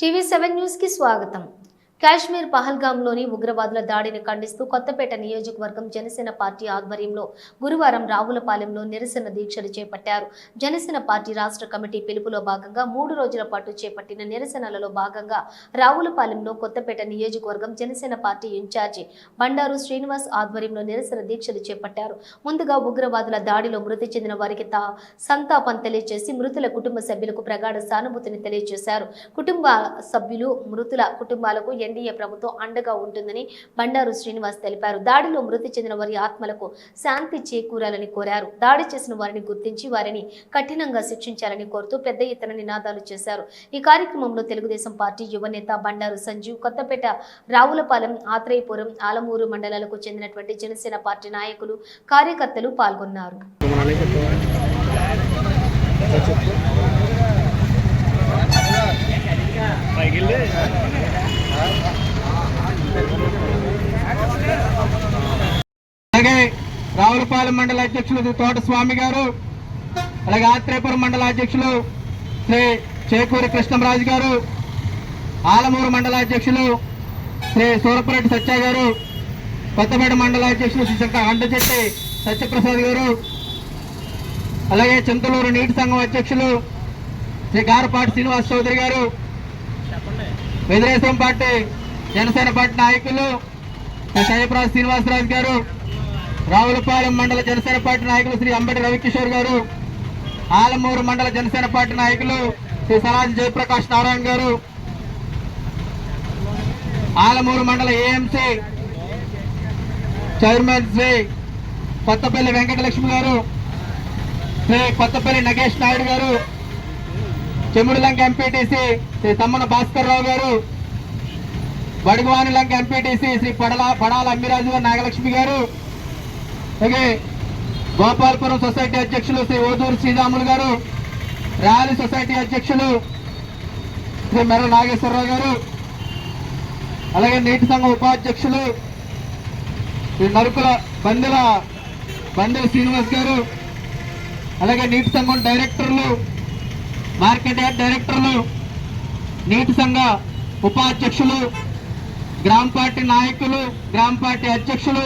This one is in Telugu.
టీవీ సెవెన్ న్యూస్ కి స్వాగతం కాశ్మీర్ పహల్గాంలోని ఉగ్రవాదుల దాడిని ఖండిస్తూ కొత్తపేట నియోజకవర్గం జనసేన పార్టీ ఆధ్వర్యంలో గురువారం రావులపాలెంలో నిరసన దీక్షలు చేపట్టారు. జనసేన పార్టీ రాష్ట్ర కమిటీ పిలుపులో భాగంగా మూడు రోజుల పాటు చేపట్టిన నిరసనలలో భాగంగా రావులపాలెంలో కొత్తపేట నియోజకవర్గం జనసేన పార్టీ ఇన్ఛార్జి బండారు శ్రీనివాస్ ఆధ్వర్యంలో నిరసన దీక్షలు చేపట్టారు. ముందుగా ఉగ్రవాదుల దాడిలో మృతి చెందిన వారికి తా సంతాపం తెలియజేసి మృతుల కుటుంబ సభ్యులకు ప్రగాఢ సానుభూతిని తెలియజేశారు కుటుంబ సభ్యులు మృతుల కుటుంబాలకు ఎన్డీఏ ప్రభుత్వం అండగా ఉంటుందని బండారు శ్రీనివాస్ తెలిపారు. దాడిలో మృతి చెందిన వారి ఆత్మలకు శాంతి చేకూరాలని కోరారు. దాడి చేసిన వారిని గుర్తించి వారిని కఠినంగా శిక్షించాలని కోరుతూ పెద్ద ఎత్తున నినాదాలు చేశారు. ఈ కార్యక్రమంలో తెలుగుదేశం పార్టీ యువనేత బండారు సంజీవ్ కొత్తపేట రావులపాలెం ఆత్రేయపురం ఆలమూరు మండలాలకు చెందినటువంటి జనసేన పార్టీ నాయకులు కార్యకర్తలు పాల్గొన్నారు. అలాగే రావులపాలెం మండల అధ్యక్షులు తోట స్వామి గారు అలాగే ఆత్రేపురం మండల అధ్యక్షులు శ్రీ చేకూరి కృష్ణంరాజు గారు ఆలమూరు మండల అధ్యక్షులు శ్రీ సూరపురెడ్డి సత్య గారు కొత్తపేట మండల అధ్యక్షులు శ్రీ అండచెట్టి సత్యప్రసాద్ గారు అలాగే చింతలూరు నీటి సంఘం అధ్యక్షులు శ్రీ గారపాటి శ్రీనివాస్ చౌదరి గారు తెలుగుదేశం పార్టీ జనసేన పార్టీ నాయకులు శ్రీ జయప్రకాష్ శ్రీనివాసరాజు గారు రావులపాలెం మండల జనసేన పార్టీ నాయకులు శ్రీ అంబటి రవికిషోర్ గారు ఆలమూరు మండల జనసేన పార్టీ నాయకులు శ్రీ సరాజ్ జయప్రకాష్ నారాయణ గారు ఆలమూరు మండల AMC chairman Sri Kothapalli Venkatalakshmi garu Sri Kothapalli Nagesh Naidu garu Chemudulanka MPTC Sri Tammana Bhaskar Rao garu Baduguvani Lanka MPTC Sri Padala Padala Ammiraju garu Nagalakshmi garu అలాగే గోపాల్పురం సొసైటీ అధ్యక్షులు శ్రీ ఓదూరు శ్రీరాములు గారు ర్యాలీ సొసైటీ అధ్యక్షులు శ్రీ మెర్ర నాగేశ్వరరావు గారు అలాగే నీటి సంఘం ఉపాధ్యక్షులు శ్రీ నరుకుల బందెల బందెల శ్రీనివాస్ గారు అలాగే నీటి సంఘం డైరెక్టర్లు మార్కెట్ యార్డ్ డైరెక్టర్లు నీటి సంఘ ఉపాధ్యక్షులు గ్రామ పార్టీ నాయకులు గ్రామ పార్టీ అధ్యక్షులు